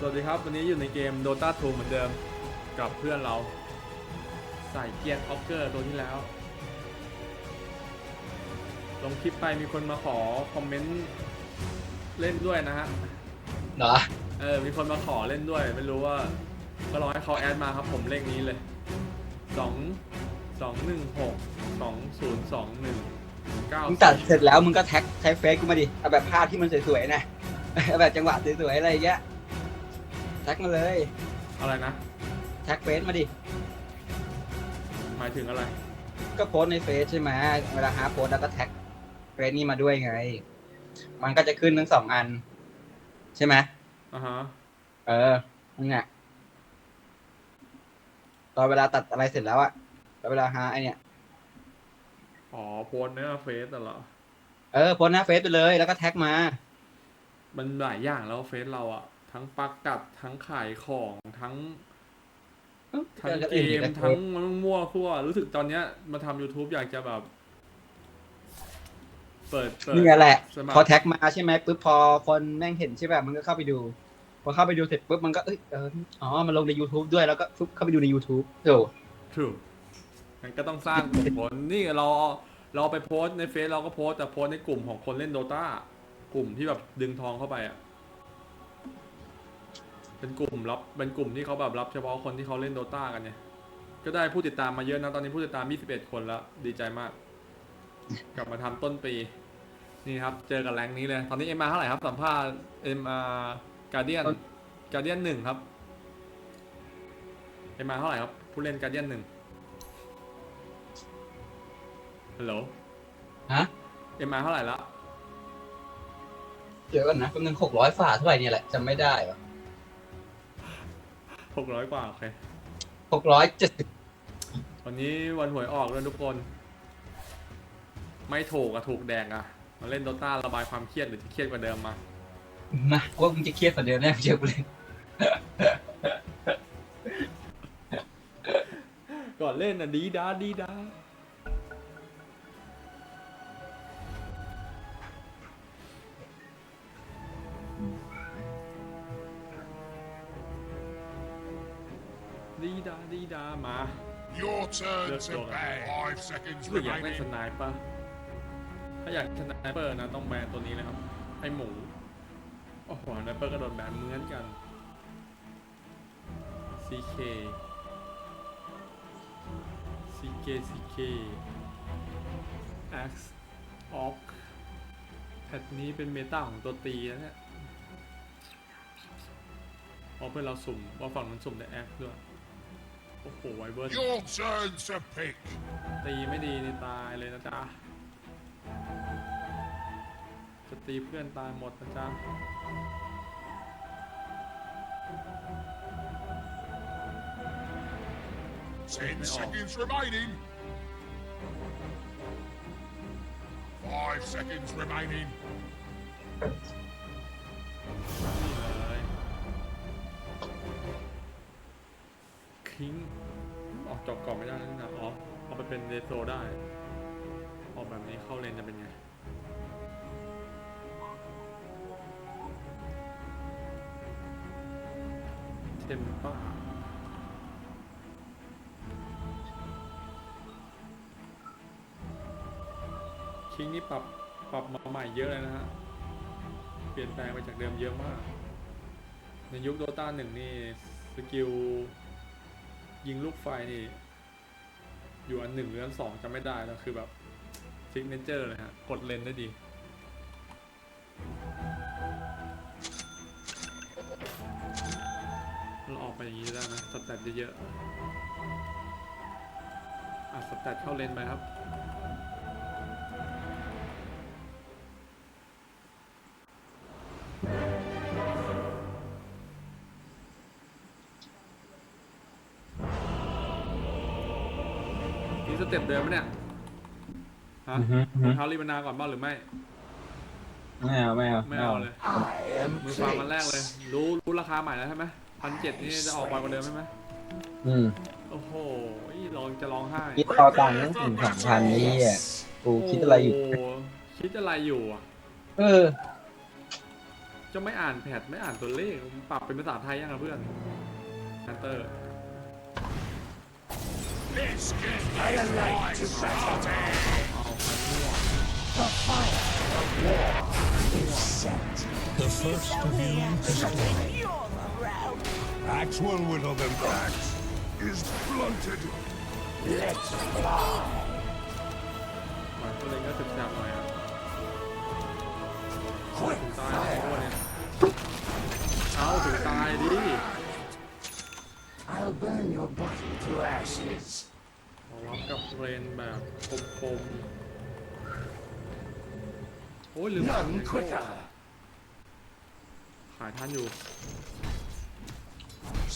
สวัสดีครับ วันนี้อยู่ในเกม Dota 2 เหมือนเดิมกับเพื่อนเรา ใส่เกียร์ออกเกอร์ตัวที่แล้ว ลงคลิปไปมีคนมาขอคอมเมนต์เล่นด้วยนะฮะเหรอเออมีคนมาขอเล่นด้วย ไม่รู้ว่า ก็รอให้เขาแอดมาครับผมเลขนี้เลยสองสองหนึ่งหกสองศูนย์สองหนึ่งเก้ามึงตัดเสร็จแล้วมึงก็แท็กใช้เฟซกูมาดิเอาแบบภาพที่มันสวยๆนะเอาแบบจังหวะสวยๆอะไรอย่างเงี้ยแท็กมาเลยอะไรนะ แท็กเฟซมาดิ หมายถึงอะไร ก็โพสต์ในเฟซใช่ไหมเวลาหาโพสต์แล้วก็แท็กเฟซนี่มาด้วยไง มันก็จะขึ้นทั้งสองอัน ใช่ไหมอ่าฮะ เออนั่นแหละตอนเวลาตัดอะไรเสร็จแล้วอะแล้วเวลาหาไอเนี่ย อ๋อโพสต์เนื้อเฟซเหรอ เออโพสต์หน้าเฟซไปเลย แล้วก็แท็กมา มันหลายอย่างแล้วเฟซเราอะ ทั้งปักกัดทั้งขายของทั้งทั้งเกมทั้งมั่วทั่วรู้สึกตอนเนี้ยมาทำ YouTube อยากจะแบบ เปิดเปิดนี่แหละสมัครพอแท็กมาใช่ไหมปุ๊บพอคนแม่งเห็นใช่ป่ะมันก็เข้าไปดู พอเข้าไปดูเสร็จปุ๊บมันก็เอ้ยเอออ๋อมันลงใน YouTube ด้วยแล้วก็ปุ๊บเข้าไปดูใน YouTube โอ้ถูกมันก็ต้องสร้างกลุ่มคนนี่เราเราไปโพสต์ในเฟซเราก็โพสต์แต่โพสต์ในกลุ่มของคนเล่นโดตากลุ่มที่แบบดึงทองเข้าไปอะ เป็นกลุ่มรับเป็นกลุ่มที่เขาแบบรับเฉพาะคนที่เขาเล่นโดตากันเนี่ย ก็ได้ผู้ติดตามมาเยอะนะ ตอนนี้ผู้ติดตาม 21 คนแล้ว ดีใจมาก กลับมาทำต้นปี นี่ครับ เจอกับแรงค์นี้เลย ตอนนี้เอ็มมาเท่าไหร่ครับ สัมภาษณ์เอ็มอาการเดียนการเดียนหนึ่งครับเอ็มมาเท่าไหร่ครับ ผู้เล่นการเดียนหนึ่งฮัลโหลฮะเอ็มมาเท่าไหร่ละเดี๋ยวก่อนนะเป็นเงินหกร้อยฝ่าเท่าไหร่เนี่ยแหละจำไม่ได้วะ หกร้อยกว่าโอเคหกร้อยเจ็ดสิบวันนี้วันหวยออกเลยทุกคน ไม่ถูกอะถูกแดงอะมาเล่นโดต้าระบายความเครียดหรือจะเครียดกว่าเดิมมามาว่ามึงจะเครียดกว่าเดิมแน่เจอกูเลยก่อนเล่นอะดีด้าดีด้า ด้าดีด้ามา Your turn Let's to go then. pay. Five seconds หรืออยากเล่น remaining. สไนเปอร์ถ้าอยากสไนเปอร์นะต้องแบนตัวนี้เลยครับ ไอหมู โอ้โหสไนเปอร์ก็โดนแบนเหมือนกัน CK CK CK X Ox แพทนี้เป็นเมตาของตัวตีนะเนี่ยเพราะเพื่อนเราสุ่มว่าฝั่งนั้นสุ่มแต่ X ด้วย โอ้โหไวเบิร์ Your turn to pick. ตีไม่ดีนี่ตายเลยนะจ๊ะ จะตีเพื่อนตายหมดนะจ๊ะ Ten Oh. seconds remaining. Five seconds remaining. กจบก่อนไม่ได้แล้วนี่นะอ๋อเอาไปเป็นเดโซได้ออกแบบนี้เข้าเลนจะเป็นไงเทมป้าคิงนี่ปรับปรับมาใหม่เยอะเลยนะฮะ เปลี่ยนแปลงไปจากเดิมเยอะมาก ในยุคโดตาหนึ่งนี่ สกิลยิงลูกไฟนี่ อยู่อันหนึ่งหรืออันสองจำไม่ได้แล้วคือแบบซิกเนเจอร์เลยฮะ กดเลนได้ดี เราออกไปอย่างนี้ได้นะสแตทเยอะๆอะสแตทเข้าเลนไปครับ เต็ปเดิมไหมเนี่ยฮะรองเท้ารีบานาก่อนบ้างหรือไม่ ไม่เอาไม่เอาไม่เอาเลย มือฟาร์มมันแรกเลย รู้รู้ราคาใหม่แล้วใช่ไหมพันเจ็ดนี่จะออกไปกว่าเดิมใช่ไหมอืมโอ้โหลองจะร้องไห้คิดเอาตังค์ตั้งถึงสองพันนี่อะกูคิดอะไรอยู่โคิดอะไรอยู่อะ เออ จะไม่อ่านแพทไม่อ่านตัวเลขผมปรับเป็นภาษาไทยยังอะเพื่อนแพตเตอร์ Let's get daylight started. เอาไปมั่ว The first of you is Axe will whittle them. Axe is blunted. หมายตัวเล็กก็สึกแสบหน่อยครับถึงตายแล้วพวกเนี่ยเอาถึงตายดิ I'll burn your body to ashes. ขอรับกับเทรนแบบคมๆโอ้ยลืม None quicker. ขายท่านอยู่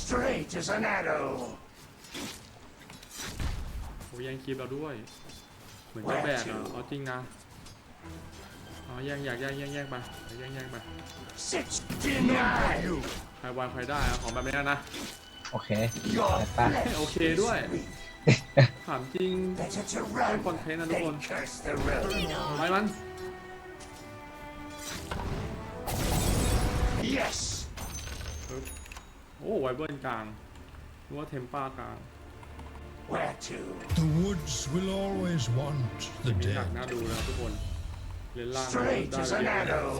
Straight as an arrow. โอ้ยแย่งคลิปเราด้วย เหมือนจะแบกอะเอาจริงนะเอาแย่งอยากแย่งแย่งแย่งไปแย่งแย่งไป Six deny. ใครวางใครได้อะของแบบนี้นะ โอเค Your Bye. flesh โอเคด้วย ถามจริง better to ให้ run คอนเทนต์นะทุกคน than curse the road. ไปมัน Yes. ปึ๊บโอ้ไวเบิร์นกลางนึกว่าเทมป้ากลาง Where to? the woods will always want the นี่หนัก dead. น่าดูนะครับทุกคนเลนล่าง Straight ได้ as เย an อะนะ arrow.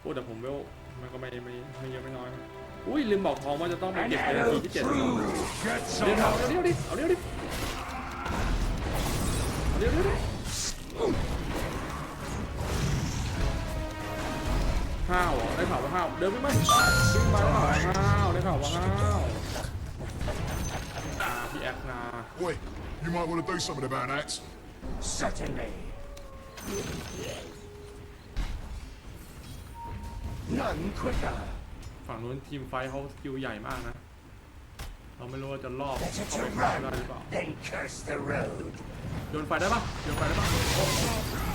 โอ้แต่ผมเวลมันก็ไม่ไม่ไม่เยอะไม่น้อยนะ อุ้ยลืมบอกทองว่าจะต้องไป An เก็บในนา arrow ทีที่เจ็ด through. เดี๋ยวเอาเดี๋ยวดิเอาเดี๋ยวดิเอาเดี๋ยวดิห้าวเหรอได้ข่าวว่าห้าวเดินไปไหมวิ่งไปได้ข่าวว่าห้าวได้ข่าวว่าห้าวอ่าพี่แอคนา Oi, you might want to do something about that. Certainly. None quicker. ฝั่งนู้นทีมไฟท์เขาสกิลใหญ่มากนะ เราไม่รู้ว่าจะรอบ Better เข้า to ไปได้ run หรือเปล่า than curse the road. โยนไฟได้ปะโยนไฟได้ปะ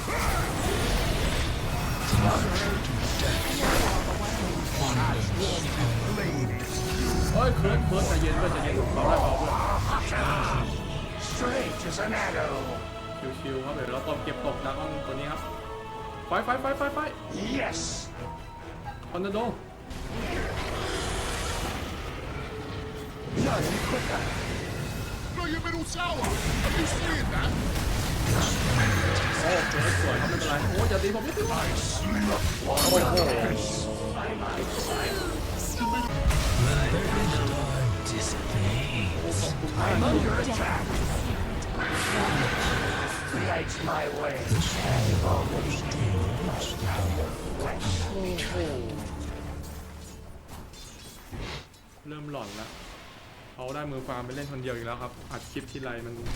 เฮ้ยเคิร์ดเคิร์ดใจเย็นเพื่อนใจเย็นเบาได้เบาเพื่อน Straight as an arrow. ชิวๆครับเดี๋ยวเราตบเก็บตกดักออนตัวนี้ครับ ไฟไฟไฟไฟไฟ Yes. คอนโด None quicker. Look, your middle tower. Have you seen that? โอ้เคิร์ดสวยครับไม่เป็นไรโอ้ยอย่าตีผมอย่าตีผม I'm under attack. Light my way. เริ่มหลอนแล้ว เขาได้มือฟาร์มไปเล่นคนเดียวอีกแล้วครับ อัดคลิปทีไรมันยัง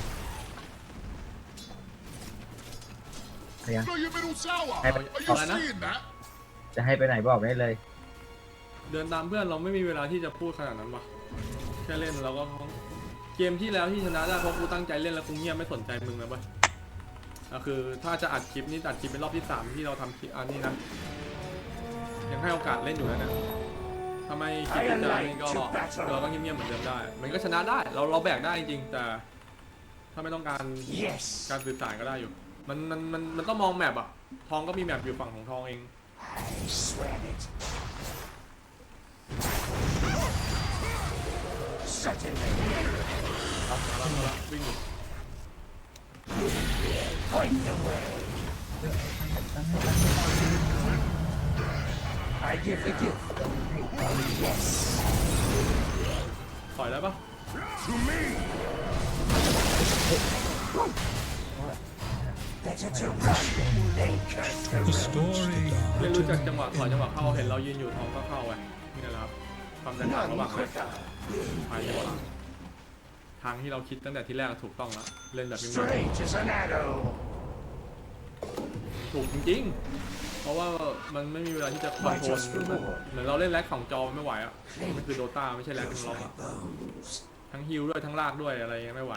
Look, your middle tower. Hey, Are you Helena? seeing that? จะให้ไปไหนบอกได้เลย เดินตามเพื่อนเราไม่มีเวลาที่จะพูดขนาดนั้นวะแค่เล่นเราก็เกมที่แล้วที่ชนะได้เพราะกูตั้งใจเล่นแล้วกูเงียบไม่สนใจมึงนะเว้ยก็คือถ้าจะอัดคลิปนี่อัดคลิปเป็นรอบที่สามที่เราทำคลิปอันนี้นะยังให้โอกาสเล่นอยู่นะเนี่ย ทำไมคลิปที่เจอนี่ก็เราก็เงียบๆเหมือนเดิมได้ มันก็ชนะได้ เราเราแบกได้จริงๆแต่ ถ้าไม่ต้องการ Yes. การสื่อสารก็ได้อยู่ มันมันมันมันต้องมองแมปอะทองก็มีแมปอยู่ฝั่งของทองเอง I swear it. Certainly. วิ่งอยู่ Point the way. I give the gift. Yes. ต่อยได้ปะ To me. Better to run than curse the The road. story เรียนรู้จักจังหวะถอยจังหวะเข้าเห็นเรายืนอยู่ท้องก็เข้าไปนี่แหละครับความแตกต่างระหว่างการไปจังหวะทางที่เราคิดตั้งแต่ที่แรกถูกต้องแล้วเล่นแบบนี้ Straight as an arrow. ถูกจริงๆ เพราะว่ามันไม่มีเวลาที่จะคอนโทรลเหมือนเราเล่นแร็กสองจอมันไม่ไหวอะมันคือโดตาไม่ใช่แร็กทั้งล็อกอะ Bones. ทั้งฮิลด้วยทั้งลากด้วยอะไรเงี้ยไม่ไหว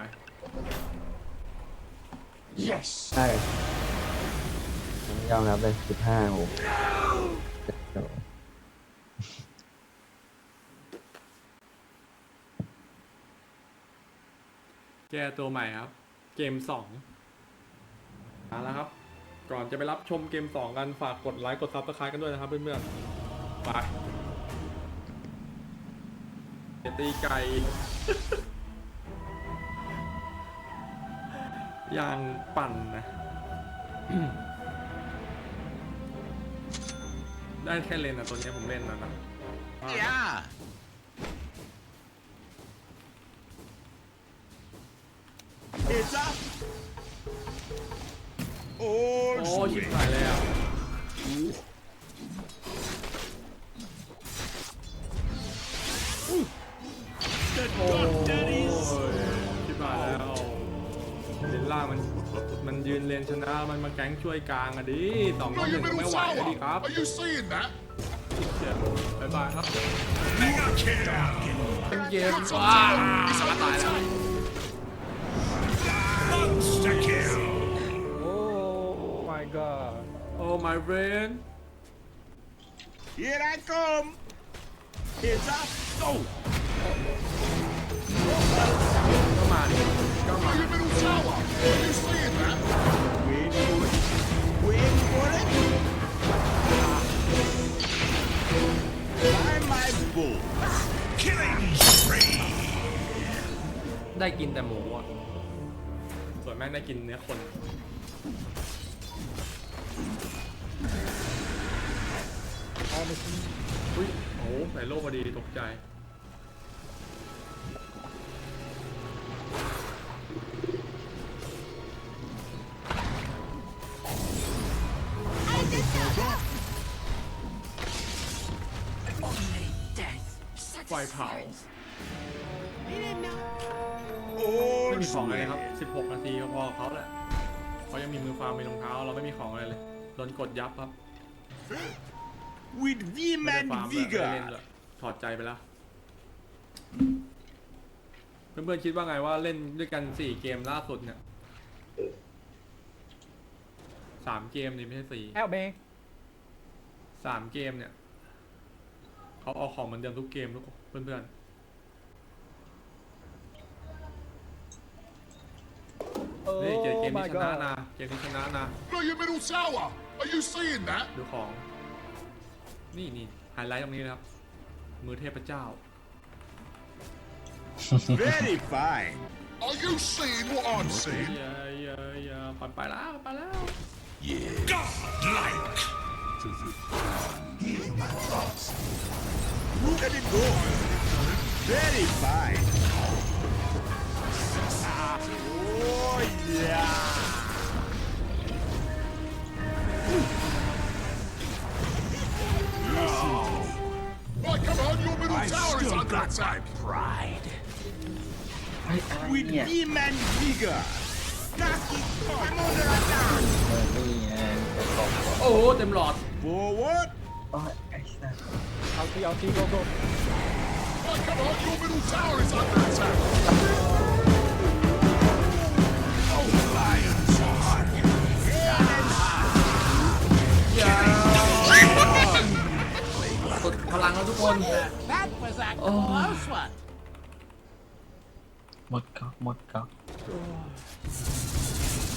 Yes. ใช่ผมยอมรับเลยสิบห้าโอ้โหแก้ตัวใหม่ครับ เกมสองเอาละครับ ก่อนจะไปรับชมเกมสองกันฝากกดไลค์กดซับสไครต์กันด้วยนะครับเพื่อนๆไปเดี๋ยวตีไก่ยางปั่นนะ ได้แค่เลนอะตัวเนี้ยผมเล่นนะนะ Yeah. It's up. โอ้ All ชิบ sweet. หายแล้ว The โอ้ doctor ย is ชิบหายแล้วเลนล่างมันมันยืนเลนชนะมันมาแก๊งช่วยกลางอะดิสองต่อ Blow หนึ่ your งไม่ middle ไหวอะดิครับ tower. Are you seeing that? เจ็บบายบายครับ mega kill. เป็นเกม That's ว้า on tower. It's ตาย under แล้ว attack. Monster kill. โอ้ my god โอ้ my friend Here I come. It's up. Go. ก็มาดิก็มา Blow your middle tower. Are you seeing that? Wait for it. Wait for it. By my bull. Killing spree. ได้กินแต่หมูอะส่วนแม่งได้กินเนื้อคน ส่โลกพอดีตกใจไฟเผา All ไม่มีของอะไร sweet. ครับ 16 นาทีก็พอเขาแหละเขายังมีมือฟาร์มมีรองเท้า เราไม่มีของอะไรเลยโดนกดยับครับ With ไม่ได้ vim ฟาร์ม and เลยไม่ได้เล่น vigor. เลยถอดใจไปแล้ว เพื่อนๆคิดว่าไงว่าเล่นด้วยกัน4เกมล่าสุดเนี่ยสามเกมนี่ไม่ใช่สี่แอลเบงสามเกมเนี่ยเขาเอาของเหมือนเดิมทุกเกมทุกเพื่อนโอ้ ๆนี่เกมเกม my นี้ชนะ god นะเกมนี้ชนะนะ Blow your middle tower. Are you seeing that? ดูของ นี่นี่ไฮไลท์ตรงนี้นะครับ มือเทพเจ้า Very fine. Are you seeing what I'm seeing? อย่าอย่าอย่าปันไปแล้วไปแล้ว Godlike. Look at it go. Very fine. Oh yeah. On. Your middle I tower is still under got my attack. pride. With vim and vigor. Knock it. I'm under attack. โอ้โหเต็มหลอด Forward. เอาทีเอาทีโกโก้ Right, come on. Your middle tower is under attack. ลังแล้วทุกคน That was a close one. หมดครับหมดครับ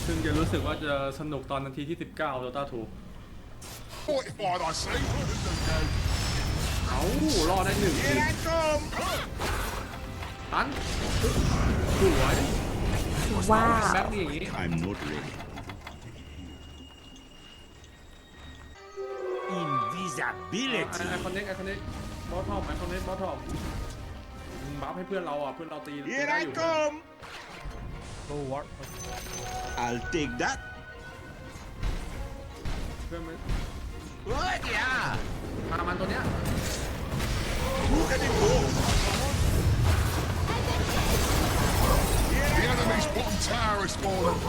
ซึ่งจะรู้สึกว่าจะสนุกตอนนาทีที่ 19โดต้าถูก Fortified, I see. เอารอดได้หนึ่ง Here I come. ตันสวยว้าว แบ็คดีอย่างนี้ I'm not ready. Invisibility. ไอคอนเน็กไอคอนเน็กบอสทอมไอคอนเน็กบอสทอมบัฟให้เพื่อนเราอะเพื่อนเราตีตี Here ได้ I อยู่ come. โอ้วอร์ I'll take that. เพื่อนมัน What? Yeah. มามันตัวเนี้ย Look at it go. The enemy's bottom tower is falling.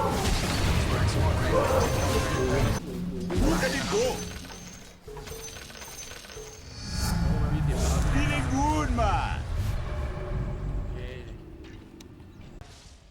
Look at it go.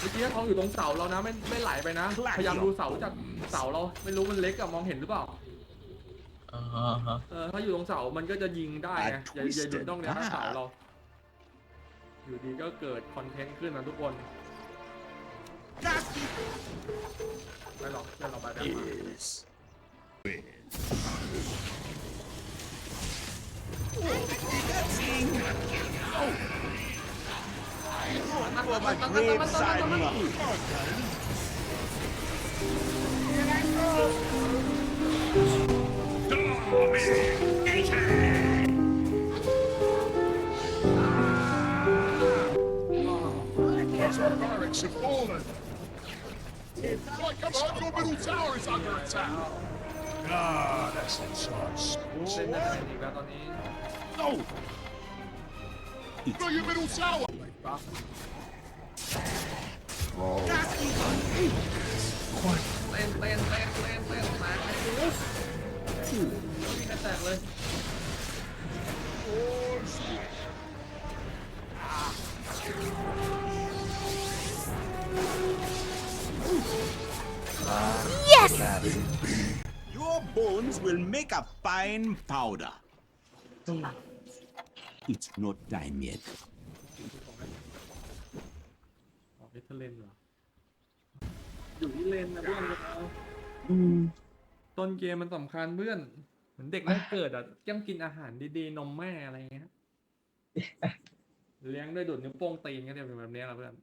เมื่อกี้ทองอยู่ตรงเสาเรานะไม่ไม่ไหลไปนะ พยายามดูเสาจากเสาเราไม่รู้มันเล็กกับมองเห็นหรือเปล่า อ่าฮะเออถ้าอยู่ตรงเสา มันก็จะยิงได้ไงอย่าอย่าหยุดต้องเนี่ยเสาเรา อยู่ดีก็เกิดคอนเทนต์ขึ้นนะทุกคนไม่หรอกเพื่อนเราไปแบบมา Yes. มั my graveside barracks have fallen. Like our middle tower is under attack. Ah, that's it, No! No, your middle tower! เต้นเต้นเต้นเต้นเต้นแตกเลยดูมีแค่แตกเลย Your bones will make a fine powder. It's not time yet. ออกเอทเลนเหรออยู่ที่เลนนะเพื่อนเราอืม ต้นเกมมันสำคัญเพื่อน เหมือนเด็กแรกเกิดอะต้องกินอาหารดีๆ นมแม่อะไรเงี้ย เลี้ยงด้วยดูดนิ้วโป้งตีนก็จะเป็นแบบนี้แหละเพื่อน